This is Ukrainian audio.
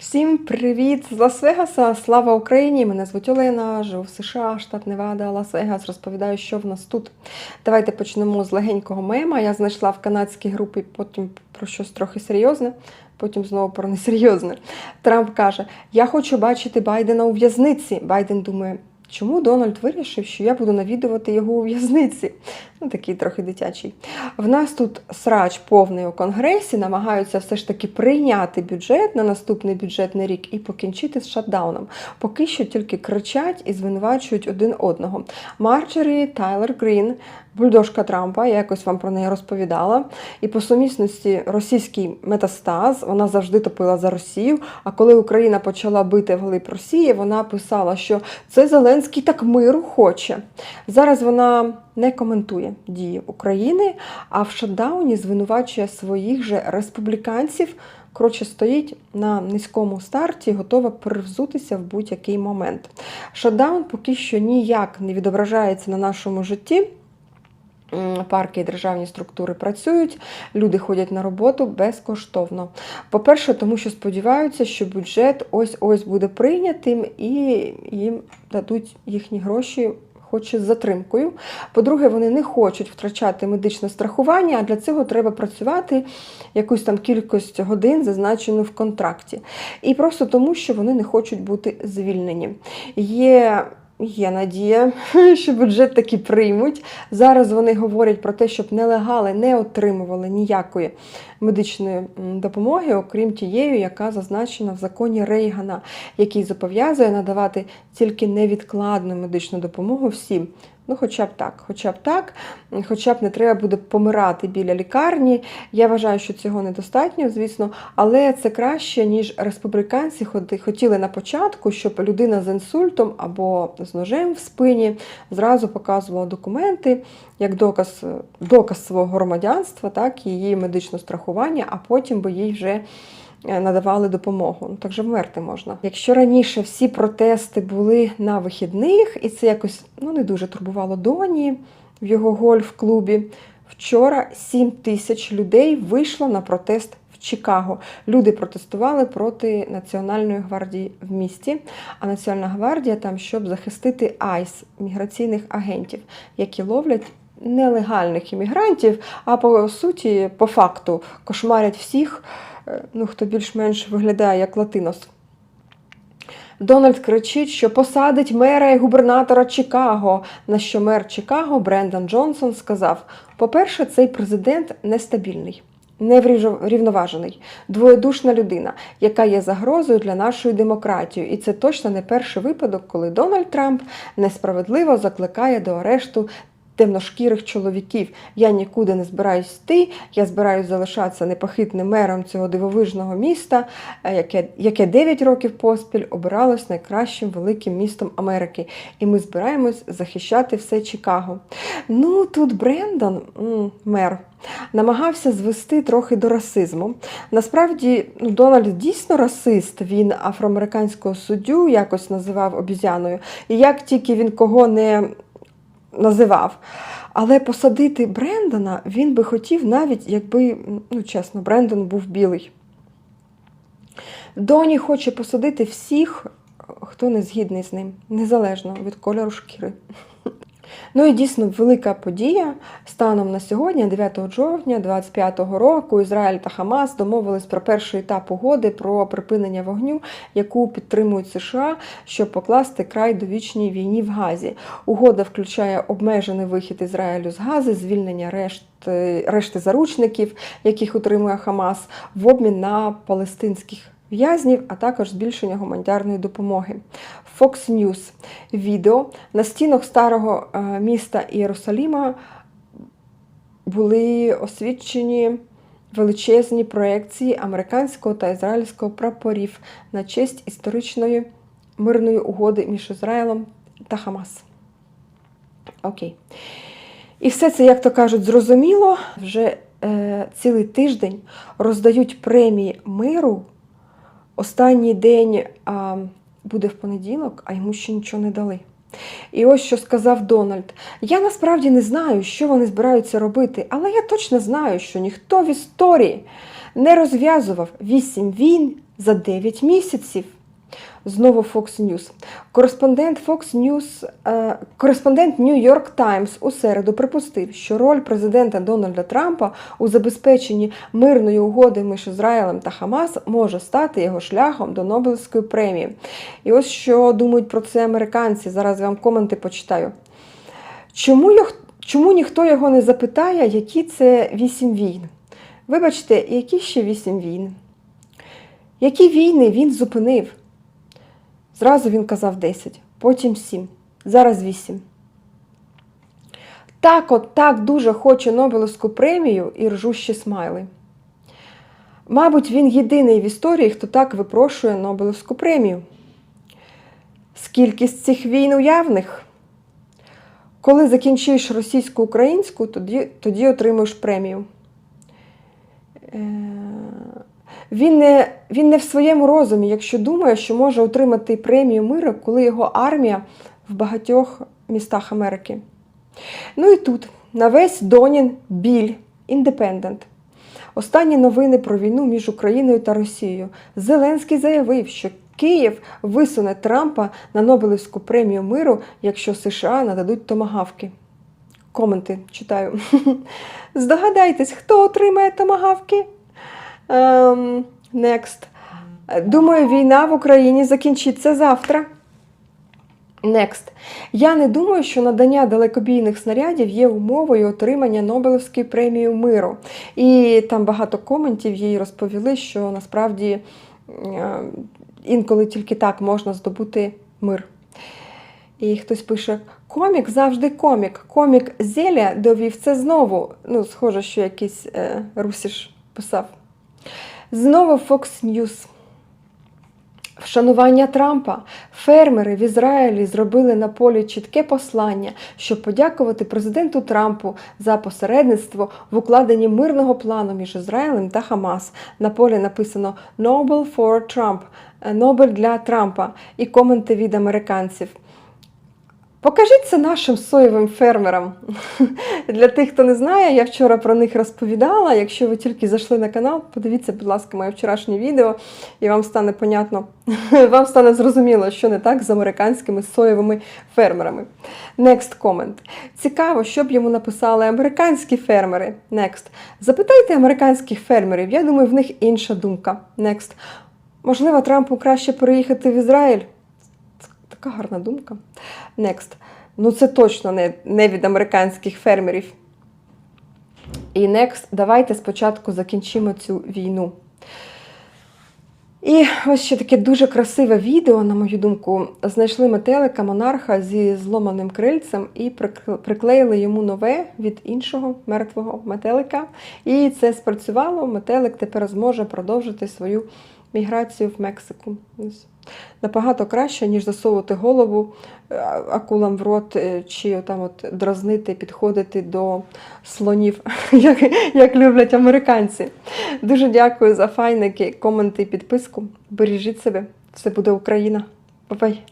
Всім привіт з Лас-Вегаса! Слава Україні! Мене звуть Олена, живу в США, штат Невада, Лас-Вегас. Розповідаю, що в нас тут. Давайте почнемо з легенького мема. Я знайшла в канадській групі потім про щось трохи серйозне, потім знову про несерйозне. Трамп каже: Я хочу бачити Байдена у в'язниці. Байден думає. Чому Дональд вирішив, що я буду навідувати його у в'язниці? Ну, такий трохи дитячий. В нас тут срач повний у конгресі, намагаються все ж таки прийняти бюджет на наступний бюджетний рік і покінчити з шатдауном. Поки що тільки кричать і звинувачують один одного. Марджорі Тайлер Грін, бульдожка Трампа, я якось вам про неї розповідала. І по сумісності російський метастаз, вона завжди топила за Росію. А коли Україна почала бити вглиб Росії, вона писала, що це Зеленський так миру хоче. Зараз вона не коментує дії України, а в шатдауні звинувачує своїх же республіканців. Коротше, стоїть на низькому старті, готова перевзутися в будь-який момент. Шатдаун поки що ніяк не відображається на нашому житті. Парки і державні структури працюють, люди ходять на роботу безкоштовно. По-перше, тому що сподіваються, що бюджет ось-ось буде прийнятим і їм дадуть їхні гроші. Хоч із затримкою. По-друге, вони не хочуть втрачати медичне страхування, а для цього треба працювати якусь там кількість годин, зазначену в контракті. І просто тому, що вони не хочуть бути звільнені. Є Є надія, що бюджет таки приймуть. Зараз вони говорять про те, щоб нелегали не отримували ніякої медичної допомоги, окрім тієї, яка зазначена в законі Рейгана, який зобов'язує надавати тільки невідкладну медичну допомогу всім. Ну, хоча б так, хоча б так, хоча б не треба буде помирати біля лікарні. Я вважаю, що цього недостатньо, звісно, але це краще, ніж республіканці хотіли на початку, щоб людина з інсультом або з ножем в спині зразу показувала документи як доказ, доказ свого громадянства, так і її медичне страхування, а потім би їй вже надавали допомогу. Ну, так же вмерти можна. Якщо раніше всі протести були на вихідних, і це якось ну, не дуже турбувало Доні в його гольф-клубі, вчора 7 тисяч людей вийшло на протест Чикаго. Люди протестували проти Національної гвардії в місті. А Національна гвардія там, щоб захистити айс міграційних агентів, які ловлять. Нелегальних іммігрантів, а по суті, по факту, кошмарять всіх, е, ну, хто більш-менш виглядає як латинос. Дональд кричить, що посадить мера і губернатора Чикаго. На що мер Чикаго Брендан Джонсон сказав: по-перше, цей президент нестабільний. Неврівноважений, двоєдушна людина, яка є загрозою для нашої демократії. І це точно не перший випадок, коли Дональд Трамп несправедливо закликає до арешту темношкірих чоловіків. Я нікуди не збираюсь йти, я збираюсь залишатися непохитним мером цього дивовижного міста, е, яке, яке 9 років поспіль обиралось найкращим великим містом Америки. І ми збираємось захищати все Чикаго. Ну, тут Брендан, мер. Намагався звести трохи до расизму. Насправді, ну, Дональд дійсно расист. Він афроамериканського суддю якось називав обізяною. І як тільки він кого не називав. Але посадити Брендона він би хотів навіть, якби, ну чесно, Брендон був білий. Доні хоче посадити всіх, хто не згідний з ним, незалежно від кольору шкіри. Ну і дійсно велика подія. Станом на сьогодні, 9 жовтня 25-го року, Ізраїль та Хамас домовились про перший етап угоди про припинення вогню, яку підтримують США, щоб покласти край довічній війні в Газі. Угода включає обмежений вихід Ізраїлю з Гази, звільнення решти, решти заручників, яких утримує Хамас, в обмін на палестинських в'язнів, а також збільшення гуманітарної допомоги. Fox News відео на стінах старого е, міста Єрусаліма були освічені величезні проекції американського та ізраїльського прапорів на честь історичної мирної угоди між Ізраїлем та Хамас. Окей. І все це, як то кажуть, зрозуміло. Вже е, цілий тиждень роздають премії миру. Останній день а, буде в понеділок, а йому ще нічого не дали. І ось що сказав Дональд. Я насправді не знаю, що вони збираються робити, але я точно знаю, що ніхто в історії не розв'язував вісім війн за 9 місяців. Знову Fox News. Кореспондент Fox News, е, кореспондент New York Times у середу припустив, що роль президента Дональда Трампа у забезпеченні мирної угоди між Ізраїлем та Хамас може стати його шляхом до Нобелівської премії. І ось що думають про це американці. Зараз я вам коменти почитаю. Чому, його- чому ніхто його не запитає, які це вісім війн? Вибачте, які ще вісім війн? Які війни він зупинив? Зразу він казав 10, потім 7, зараз 8. Так от так дуже хоче Нобелівську премію і ржущі смайли. Мабуть, він єдиний в історії, хто так випрошує Нобелівську премію. Скільки з цих війн уявних? Коли закінчиш російсько-українську, тоді, тоді отримуєш премію. Він не, він не в своєму розумі, якщо думає, що може отримати премію миру, коли його армія в багатьох містах Америки. Ну і тут на весь Донін біль, індепендент. Останні новини про війну між Україною та Росією. Зеленський заявив, що Київ висуне Трампа на Нобелівську премію миру, якщо США нададуть томагавки. Коменти читаю. Здогадайтесь, хто отримає томагавки? Ем, next. Думаю, війна в Україні закінчиться завтра. Next. Я не думаю, що надання далекобійних снарядів є умовою отримання Нобелівської премії миру. І там багато коментів їй розповіли, що насправді е, інколи тільки так можна здобути мир. І хтось пише: комік завжди комік. Комік Зеля довів це знову. Ну, схоже, що якийсь е, русіш писав. Знову Fox News. Вшанування Трампа фермери в Ізраїлі зробили на полі чітке послання, щоб подякувати президенту Трампу за посередництво в укладенні мирного плану між Ізраїлем та Хамас. На полі написано Nobel for Trump, Нобель для Трампа і коменти від американців. Покажіть це нашим соєвим фермерам. Для тих, хто не знає, я вчора про них розповідала. Якщо ви тільки зайшли на канал, подивіться, будь ласка, моє вчорашнє відео, і вам стане понятно, вам стане зрозуміло, що не так з американськими соєвими фермерами. Next comment. Цікаво, що б йому написали американські фермери. Next. Запитайте американських фермерів, я думаю, в них інша думка. Next. Можливо, Трампу краще переїхати в Ізраїль. Така гарна думка. Next. Ну, це точно не, не від американських фермерів. І next, давайте спочатку закінчимо цю війну. І ось ще таке дуже красиве відео, на мою думку. Знайшли метелика монарха зі зломаним крильцем і прикл- приклеїли йому нове від іншого мертвого метелика. І це спрацювало. Метелик тепер зможе продовжити свою міграцію в Мексику. Ось. Набагато краще, ніж засовувати голову е, акулам в рот, е, чи там от дразнити, підходити до слонів, як, як люблять американці. Дуже дякую за файники, коменти і підписку. Бережіть себе. Це буде Україна. Па-пай!